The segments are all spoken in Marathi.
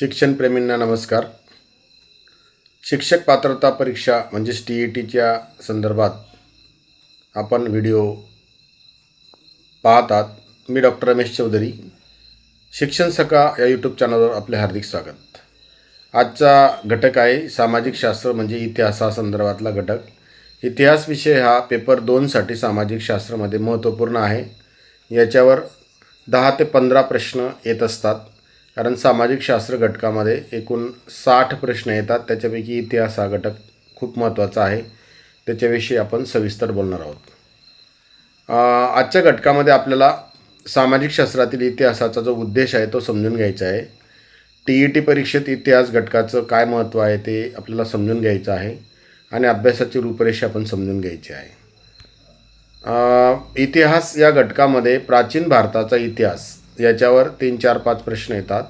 शिक्षणप्रेमींना नमस्कार. शिक्षक पात्रता परीक्षा म्हणजेच टी ई टीच्या संदर्भात आपण व्हिडिओ पाहतात. मी डॉक्टर रमेश चौधरी. शिक्षण सखा या यूट्यूब चॅनलवर आपले हार्दिक स्वागत. आजचा घटक आहे सामाजिक शास्त्र म्हणजे इतिहासासंदर्भातला घटक. इतिहास विषय हा पेपर दोनसाठी सामाजिक शास्त्रामध्ये महत्त्वपूर्ण आहे. याच्यावर दहा ते पंधरा प्रश्न येत असतात. कारण सामाजिक शास्त्र घटकामध्ये एकूण साठ प्रश्न येतात त्याच्यापैकी इतिहास हा घटक खूप महत्त्वाचा आहे. त्याच्याविषयी आपण सविस्तर बोलणार आहोत. आजच्या घटकामध्ये आपल्याला सामाजिक शास्त्रातील इतिहासाचा जो उद्देश आहे तो समजून घ्यायचा आहे. टी ई टी परीक्षेत इतिहास घटकाचं काय महत्त्व आहे ते आपल्याला समजून घ्यायचं आहे आणि अभ्यासाची रूपरेषा आपण समजून घ्यायची आहे. इतिहास या घटकामध्ये प्राचीन भारताचा इतिहास याच्यावर तीन चार पाच प्रश्न येतात.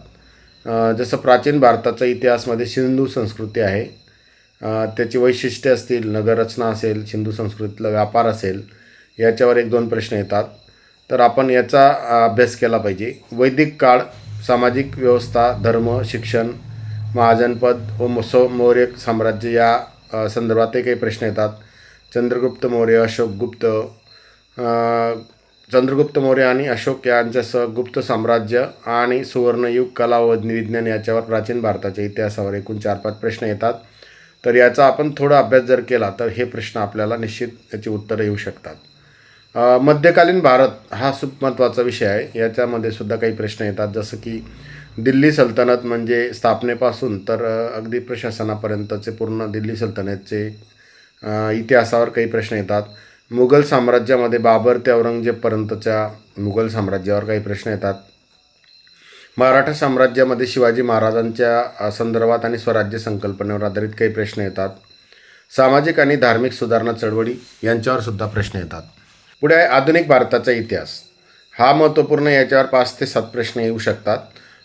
जसं प्राचीन भारताचा इतिहासमध्ये सिंधू संस्कृती आहे. त्याची वैशिष्ट्ये असतील नगररचना असेल सिंधू संस्कृतीतला व्यापार असेल याच्यावर एक दोन प्रश्न येतात. तर आपण याचा अभ्यास केला पाहिजे. वैदिक काळ सामाजिक व्यवस्था धर्म शिक्षण महाजनपद व मसो मौर्य साम्राज्य या संदर्भातही काही प्रश्न येतात. चंद्रगुप्त मौर्य अशोक गुप्त चंद्रगुप्त मौर्य आणि अशोक यांच्यासह गुप्त साम्राज्य आणि सुवर्णयुग कला व विज्ञान याच्यावर प्राचीन भारताच्या इतिहासावर एकूण चार पाच प्रश्न येतात. तर याचा आपण थोडा अभ्यास जर केला तर हे प्रश्न आपल्याला निश्चित याची उत्तरं येऊ शकतात. मध्यकालीन भारत हा खूप महत्त्वाचा विषय आहे. याच्यामध्ये सुद्धा काही प्रश्न येतात. जसं की दिल्ली सल्तनत म्हणजे स्थापनेपासून तर अगदी प्रशासनापर्यंतचे पूर्ण दिल्ली सल्तनतचे इतिहासावर काही प्रश्न येतात. मुघल साम्राज्यामध्ये बाबर ते औरंगजेबपर्यंतच्या मुघल साम्राज्यावर काही प्रश्न येतात. मराठा साम्राज्यामध्ये शिवाजी महाराजांच्या संदर्भात आणि स्वराज्य संकल्पनेवर आधारित काही प्रश्न येतात. सामाजिक आणि धार्मिक सुधारणा चळवळी यांच्यावर सुद्धा प्रश्न येतात. पुढे आहे आधुनिक भारताचा इतिहास. हा महत्त्वपूर्ण याच्यावर पाच ते सात प्रश्न येऊ शकतात.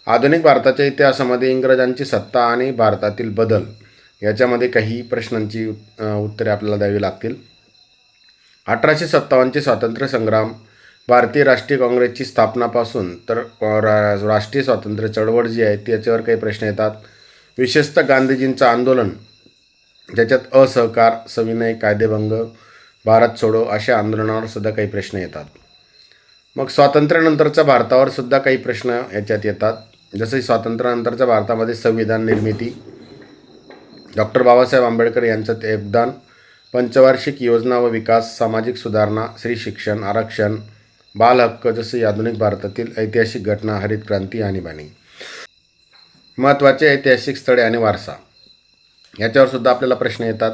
आधुनिक भारताच्या इतिहासामध्ये इंग्रजांची सत्ता आणि भारतातील बदल याच्यामध्ये काही प्रश्नांची उत्तरे आपल्याला द्यावी लागतील. अठराशे सत्तावन्नचे स्वातंत्र्य संग्राम भारतीय राष्ट्रीय काँग्रेसची स्थापनापासून तर रा राष्ट्रीय स्वातंत्र्य चळवळ जी आहे त्याच्यावर काही प्रश्न येतात. विशेषतः गांधीजींचं आंदोलन ज्याच्यात असहकार सविनय कायदेभंग भारत सोडो अशा आंदोलनावर सुद्धा काही प्रश्न येतात. मग स्वातंत्र्यानंतरच्या भारतावर सुद्धा काही प्रश्न याच्यात येतात. जसं स्वातंत्र्यानंतरच्या भारतामध्ये संविधान निर्मिती डॉक्टर बाबासाहेब आंबेडकर यांचं ते योगदान पंचवार्षिक योजना व विकास सामाजिक सुधारणा स्त्री शिक्षण आरक्षण बाल हक्क जसे आधुनिक भारतातील ऐतिहासिक घटना हरित क्रांती आणीबाणी महत्त्वाचे ऐतिहासिक स्थळे आणि वारसा. याच्यावर सुद्धा आपल्याला प्रश्न येतात.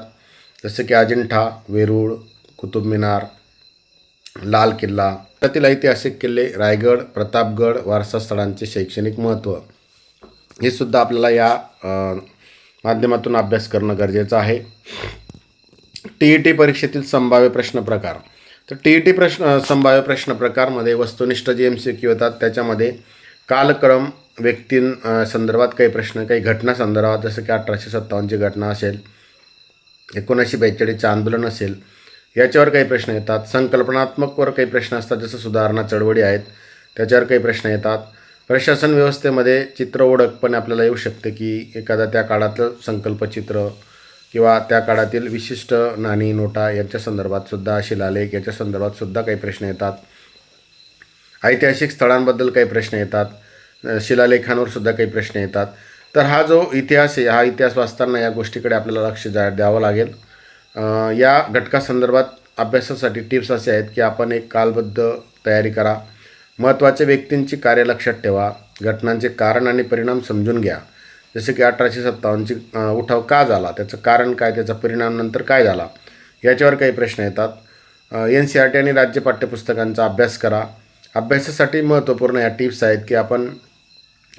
जसे की अजिंठा वेरूळ कुतुब मिनार लाल किल्ला. त्यातील ऐतिहासिक किल्ले रायगड प्रतापगड वारसा स्थळांचे शैक्षणिक महत्त्व. हे सुद्धा आपल्याला या माध्यमातून अभ्यास करणं गरजेचं आहे. टी ई टी परीक्षेतील संभाव्य प्रश्न प्रकार. तर टी ई टी प्रश्न संभाव्य प्रश्न प्रकारमध्ये वस्तुनिष्ठ जे एम सी क्यू येतात त्याच्यामध्ये कालक्रम व्यक्तीं संदर्भात काही प्रश्न काही घटना संदर्भात जसं की अठराशे सत्तावन्नची घटना असेल एकोणीसशे बेचाळीसचं आंदोलन असेल याच्यावर काही प्रश्न येतात. संकल्पनात्मकवर काही प्रश्न असतात जसं सुधारणा चळवळी आहेत त्याच्यावर काही प्रश्न येतात. प्रशासन व्यवस्थेमध्ये चित्र ओळख पण आपल्याला येऊ शकते की एखादा त्या काळातलं संकल्पचित्र किंवा त्या काळातील विशिष्ट नाणी नोटा यांच्या संदर्भातसुद्धा शिलालेख याच्या संदर्भातसुद्धा काही प्रश्न येतात. ऐतिहासिक स्थळांबद्दल काही प्रश्न येतात. शिलालेखांवरसुद्धा शिलालेखांवर सुद्धा काही प्रश्न येतात. तर हा जो इतिहास आहे हा इतिहास वाचताना या गोष्टीकडे आपल्याला लक्ष जा द्यावं लागेल. या घटकासंदर्भात अभ्यासासाठी टिप्स असे आहेत की आपण एक कालबद्ध तयारी करा. महत्त्वाच्या व्यक्तींची कार्य लक्षात ठेवा. घटनांचे कारण आणि परिणाम समजून घ्या. जसे की अठराशे सत्तावन्नची उठाव का झाला? त्याचं कारण काय? त्याचा परिणाम नंतर काय झाला? याच्यावर काही प्रश्न येतात. एन सी आर टी आणि राज्य पाठ्यपुस्तकांचा अभ्यास करा. अभ्यासासाठी महत्त्वपूर्ण या टिप्स आहेत की आपण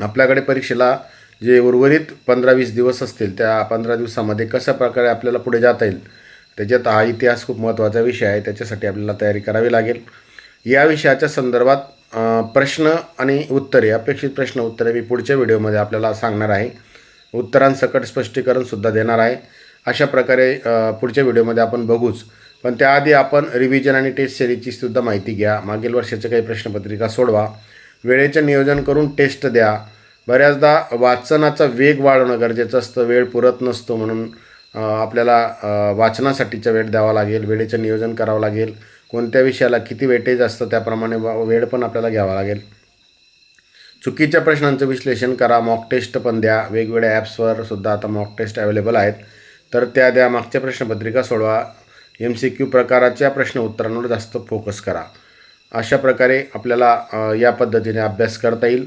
आपल्याकडे परीक्षेला जे उर्वरित पंधरा वीस दिवस असतील त्या पंधरा दिवसामध्ये कशा प्रकारे आपल्याला पुढे जाता येईल? त्याच्यात हा इतिहास खूप महत्त्वाचा विषय आहे. त्याच्यासाठी आपल्याला तयारी करावी लागेल. या विषयाच्या संदर्भात प्रश्न आणि उत्तरे अपेक्षित प्रश्न उत्तरे मी पुढच्या व्हिडिओमध्ये आपल्याला सांगणार आहे. उत्तरांसकट स्पष्टीकरणसुद्धा देणार आहे. अशा प्रकारे पुढच्या व्हिडिओमध्ये आपण बघूच. पण त्याआधी आपण रिव्हिजन आणि टेस्ट सिरीजची सुद्धा माहिती घ्या. मागील वर्षाच्या काही प्रश्नपत्रिका सोडवा. वेळेचे नियोजन करून टेस्ट द्या. बऱ्याचदा वाचनाचा वेग वाढवणं गरजेचं असतं. वेळ पुरत नसतो म्हणून आपल्याला वाचनासाठीचा वेळ द्यावा लागेल. वेळेचं नियोजन करावं लागेल. कोणत्या विषयाला किती वेटेज असतं त्याप्रमाणे वेळ पण आपल्याला घ्यावा लागेल. चुकीच्या प्रश्नांचं विश्लेषण करा मॉक टेस्ट पण द्या. वेगवेगळ्या ॲप्सवर सुद्धा आता मॉक टेस्ट अवेलेबल आहेत. तर त्या द्या मागच्या प्रश्नपत्रिका सोडवा. एम सी क्यू प्रकाराच्या प्रश्न उत्तरांवर जास्त फोकस करा. अशा प्रकारे आपल्याला या पद्धतीने अभ्यास करता येईल.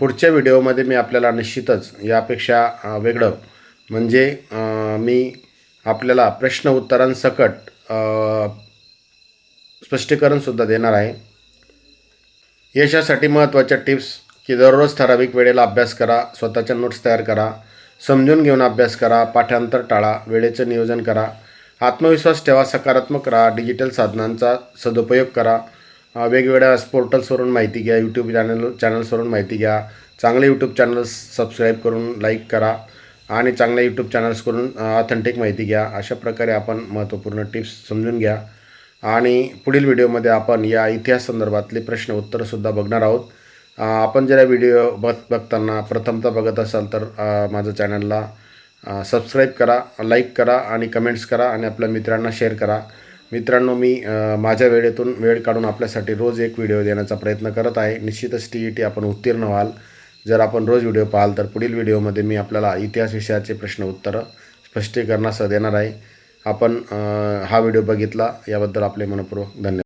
पुढच्या व्हिडिओमध्ये मी आपल्याला निश्चितच यापेक्षा वेगळं म्हणजे मी आपल्याला प्रश्न उत्तरांसकट स्पष्टीकरणसुद्धा देणार आहे. यशासाठी महत्त्वाच्या टिप्स की दररोज ठराविक वेळेला अभ्यास करा स्वतःच्या नोट्स तयार करा समजून घेऊन अभ्यास करा पाठांतर टाळा वेळेचं नियोजन करा आत्मविश्वास ठेवा सकारात्मक राहा डिजिटल साधनांचा सदुपयोग करा वेगवेगळ्या पोर्टल्सवरून माहिती घ्या यूट्यूब चॅनल चॅनल्सवरून माहिती घ्या चांगले यूट्यूब चॅनल्स सबस्क्राईब करून लाईक करा आणि चांगल्या यूट्यूब चॅनल्स करून ऑथेंटिक माहिती घ्या अशा प्रकारे आपण महत्त्वपूर्ण टिप्स समजून घ्या. आणि पुढील व्हिडिओमध्ये आपण या इतिहास संदर्भातले प्रश्न उत्तरंसुद्धा बघणार आहोत. आपण जर या व्हिडिओ बघ बघताना प्रथमतः बघत असाल तर माझ्या माझं चॅनलला सबस्क्राईब करा लाईक करा आणि कमेंट्स करा आणि आपल्या मित्रांना शेअर करा. मित्रांनो मी माझ्या वेळेतून वेळ काढून आपल्यासाठी रोज एक व्हिडिओ देण्याचा प्रयत्न करत आहे. निश्चितच टी ई टी आपण उत्तीर्ण व्हाल. जर आपण रोज व्हिडिओ पाहाल तर पुढील व्हिडिओमध्ये मी आपल्याला इतिहास विषयाचे प्रश्न उत्तरं स्पष्टीकरणासह देणार आहे. आपण अ, हा व्हिडिओ बघितला. याबद्दल आपले मनपूर्वक धन्यवाद.